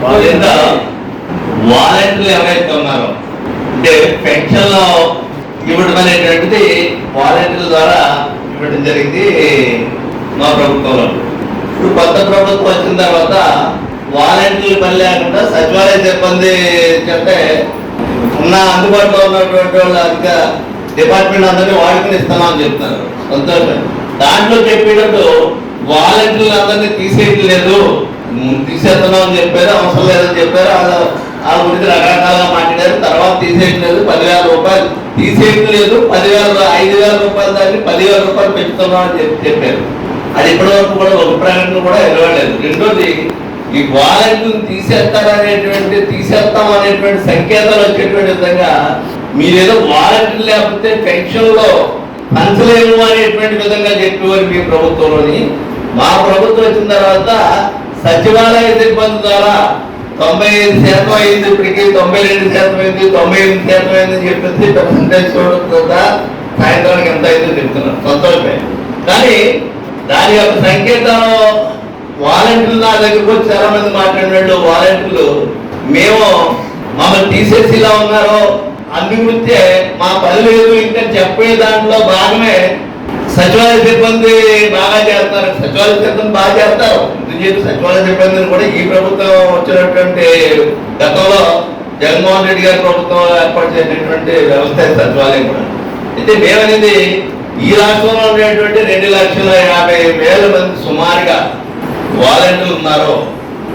కింద వాలంటీర్లు ఎవరైతే ఉన్నారో అంటే పెన్షన్లో ఇవ్వడం అనేటువంటిది వాలంటీర్ల ద్వారా ఇవ్వడం జరిగింది మా ప్రభుత్వంలో. ఇప్పుడు కొత్త ప్రభుత్వం వచ్చిన తర్వాత వాలంటీర్లు పని లేకుండా సచివాలయ సిబ్బంది చెప్తే ఉన్న అందుబాటులో ఉన్నటువంటి వాళ్ళ అధిక డిపార్ట్మెంట్ అందరినీ వాడుకుని ఇస్తామని చెప్తున్నారు. సంతోషం. దాంట్లో చెప్పేటప్పుడు వాలంటీర్లు అందరినీ తీసేయట్లేదు. ఉమ్, తీసేస్తున్నాం అని చెప్పారు అవసరం లేదని చెప్పారు. ఆ- గురించి రకరకాలుగా మాట్లాడారు. తర్వాత తీసేయట్లేదు పదివేల రూపాయలు. తీసేయట్లేదు పదివేల ఐదు వేల రూపాయలు దాన్ని పదివేల రూపాయలు పెంచుతున్నాం అని చెప్పి చెప్పారు. అది ఇప్పటి వరకు కూడా ఒక ప్రకటన కూడా ఇవ్వలేదు రెండోది ఈ వాలంటీర్లు తీసేస్తారనేటువంటి తీసేస్తాం అనేటువంటి సంకేతాలు వచ్చేటువంటి విధంగా మీరేదో వాలంటీర్ లేకపోతే పెన్షన్లో పంచలేము అనేటువంటి విధంగా చెప్పేవారు మీ ప్రభుత్వంలోని. మా ప్రభుత్వం వచ్చిన తర్వాత సచివాలయ సిబ్బంది ద్వారా తొంభై ఐదు శాతం అయింది ఇప్పటికి తొంభై రెండు శాతం అయింది తొంభై ఎనిమిది శాతం అయింది అని చెప్పేసి పర్సంటేజ్ చూడకుండా సాయంత్రానికి ఎంత అయిందో చెప్తున్నారు సంతోషమే. కానీ దాని యొక్క సంకేతం వాలంటీర్లు నా దగ్గరకు వచ్చి చాలా మంది మాట్లాడినట్టు వాలంటీర్లు మేము మమ్మల్ని తీసేసి ఇలా ఉన్నారు అందు మా పని లేదు ఇంకా చెప్పే దాంట్లో భాగమే సచివాలయ సిబ్బంది బాగా చేస్తారు సచివాలయ సిబ్బంది బాగా చేస్తారు. చేసి సచివాలయం సిబ్బందిని కూడా ఈ ప్రభుత్వం వచ్చినటువంటి గతంలో జగన్మోహన్ రెడ్డి గారి ప్రభుత్వం ఏర్పాటు చేసినటువంటి వ్యవస్థ సచివాలయం కూడా. అయితే మేమనేది ఈ రాష్ట్రంలో ఉండేటువంటి రెండు లక్షల యాభై వేల మంది సుమారుగా వాలంటీర్లు ఉన్నారు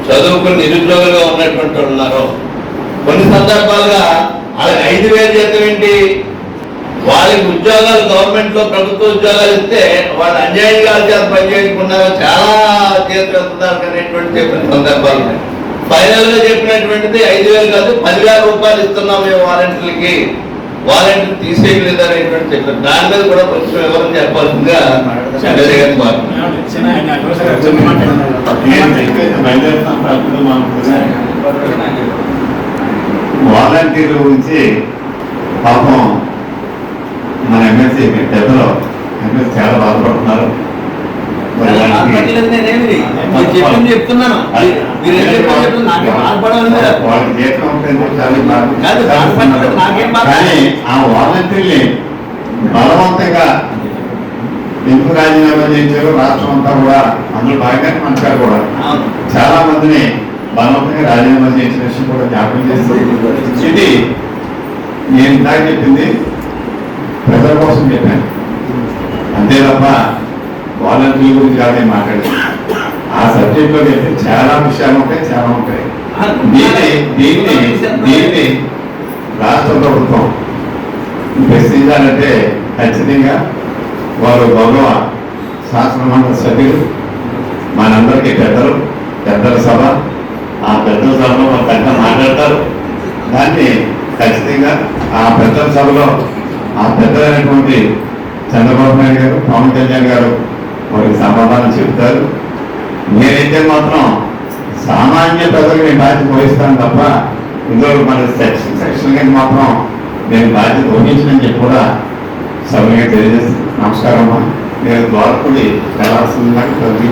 చదువుకుని నిరుద్యోగులుగా ఉన్నటువంటి ఉన్నారు కొన్ని సందర్భాలుగా వాళ్ళకి ఐదు వేలు జీతం ఏంటి? వాళ్ళకి ఉద్యోగాలు గవర్నమెంట్లో ప్రభుత్వ ఉద్యోగాలు ఇస్తే వాళ్ళు అన్యాయంగా చేత పనిచేయకుండా చాలా చేతున్నారు అనేటువంటి చెప్పిన సందర్భాలు ఉన్నాయి. ఫైనల్గా చెప్పినటువంటిది ఐదు వేలు కాదు పదివేల రూపాయలు ఇస్తున్నాం మేము వాలంటీర్లకి. వాలంటీర్ తీసేయలేదు అనేటువంటి చెప్పారు. దాని మీద కూడా కొంచెం వివరం చెప్పాల్సిందిగా వాలంటీర్ల గురించి పాపం మన ఎమ్మెల్సీ పెద్దలు ఎమ్మెల్సీ చాలా బాధపడుతున్నారు. చెప్తున్నాను? కానీ ఆ వాలంటీర్ని బలవంతంగా ఎందుకు రాజీనామా చేయించారో రాష్ట్రం అంతా కూడా అందులో భాగంగా మంచిగా కూడా. చాలా మందిని బలవంతంగా రాజీనామా చేసిన విషయం కూడా జ్ఞాపకం చేస్తుంది. ఇది నేను ఇందాక చెప్పింది ప్రజల కోసం చెప్పాను అంతే తప్ప వాలంటీర్ల గురించి కాదు నేను ఆ సబ్జెక్ట్లో అయితే చాలా విషయాలు ఉంటాయి చాలా ఉంటాయి. దీన్ని దీన్ని దీన్ని రాష్ట్ర ప్రభుత్వం ప్రశ్నించాలంటే ఖచ్చితంగా వారు గౌరవ శాసనమండలి సభ్యులు మనందరికీ పెద్దలు పెద్దల సభ ఆ పెద్దల సభలో వాళ్ళు పెద్ద మాట్లాడతారు. దాన్ని ఖచ్చితంగా ఆ పెద్దల సభలో ఆ పెద్దలైనటువంటి చంద్రబాబు నాయుడు గారు పవన్ కళ్యాణ్ గారు వారికి సమాధానం చెబుతారు. నేనైతే మాత్రం సామాన్య ప్రజలకు నేను బాధ్యత వహిస్తాను తప్ప ఇందులో మన సెక్షన్ సెక్షన్ కింద మాత్రం నేను బాధ్యత వహించనని చెప్పి కూడా సభగా తెలియజేస్తాను నమస్కారం అమ్మా. నేను ద్వారకుడి కళాశాల